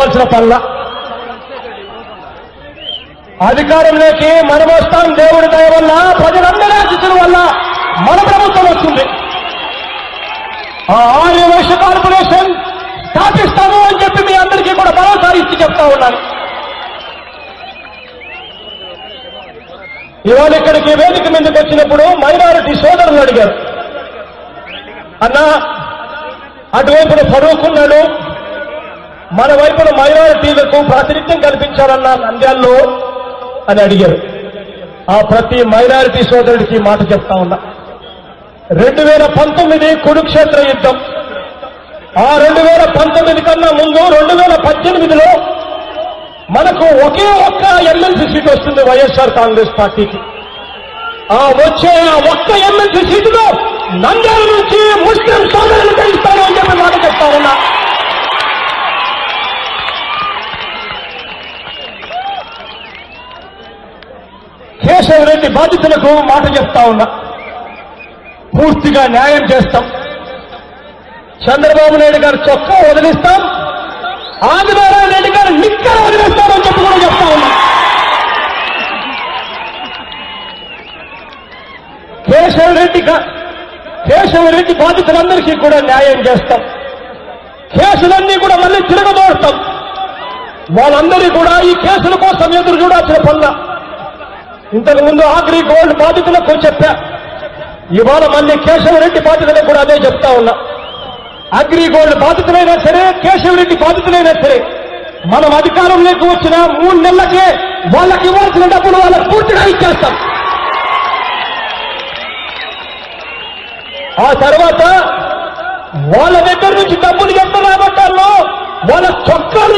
కావాల్సిన పనుల. అధికారంలోకి మనం వస్తాం. దేవుడి దయ వల్ల ప్రజలందరి ఆశించడం వల్ల మన ప్రభుత్వం వస్తుంది. ఆ ఆర్య వైశ్య కార్పొరేషన్ స్థాపిస్తాము అని చెప్పి మీ అందరికీ కూడా మరోసారి ఇచ్చి చెప్తా ఉన్నాను. ఇవాళ ఇక్కడికి వేదిక మీదకి వచ్చినప్పుడు మైనారిటీ సోదరులు అడిగారు. అన్నా అటువైపున ఫరూక్ ఉన్నాడు మన వైపున మైనారిటీలకు ప్రాతినిధ్యం కల్పించాలన్న నంద్యాల్లో అని అడిగారు. ఆ ప్రతి మైనారిటీ సోదరుడికి మాట చెప్తా ఉన్నా. రెండు వేల పంతొమ్మిది కురుక్షేత్ర యుద్ధం. ఆ రెండు వేల పంతొమ్మిది కన్నా ముందు రెండు వేల పద్దెనిమిదిలో మనకు ఒకే ఒక్క ఎమ్మెల్సీ సీట్ వస్తుంది వైఎస్ఆర్ కాంగ్రెస్ పార్టీకి. ఆ వచ్చే ఆ ఒక్క ఎమ్మెల్సీ సీటులో నంద్యాల నుంచి ముస్లిం సోదరులు ఇస్తాను అని చెప్పి మాట చెప్తా ఉన్నా కేశవరెడ్డి బాధితులకు మాట చెప్తా ఉన్నా. పూర్తిగా న్యాయం చేస్తాం. చంద్రబాబు నాయుడు గారు చొక్కా వదిలిస్తాం. ఆదినారాయణ రెడ్డి గారు నిక్కర వదిలేస్తామని చెప్పి కూడా చెప్తా ఉన్నా. కేశవరెడ్డి గా- కేశవరెడ్డి బాధితులందరికీ కూడా న్యాయం చేస్తాం. కేసులన్నీ కూడా మళ్ళీ తిరగదోడతాం వాళ్ళందరూ కూడా ఈ కేసుల కోసం ఎదురు చూడాల్సిన పనుల ఇంతకు ముందు ఆగ్రి గోల్డ్ బాధితులకు చెప్పా. ఇవాళ మళ్ళీ కేశవరెడ్డి బాధితులకు కూడా అదే చెప్తా ఉన్నా. అగ్రి గోల్డ్ బాధితులైనా సరే కేశవరెడ్డి బాధితులైనా సరే మనం అధికారంలోకి వచ్చిన మూడు నెలలకే వాళ్ళకి ఇవ్వాల్సిన డబ్బులు వాళ్ళకి పూర్తిగా ఇచ్చేస్తాం. ఆ తర్వాత వాళ్ళ దగ్గర నుంచి డబ్బులు ఎంత రాబట్టాలో వాళ్ళ చొక్కాలు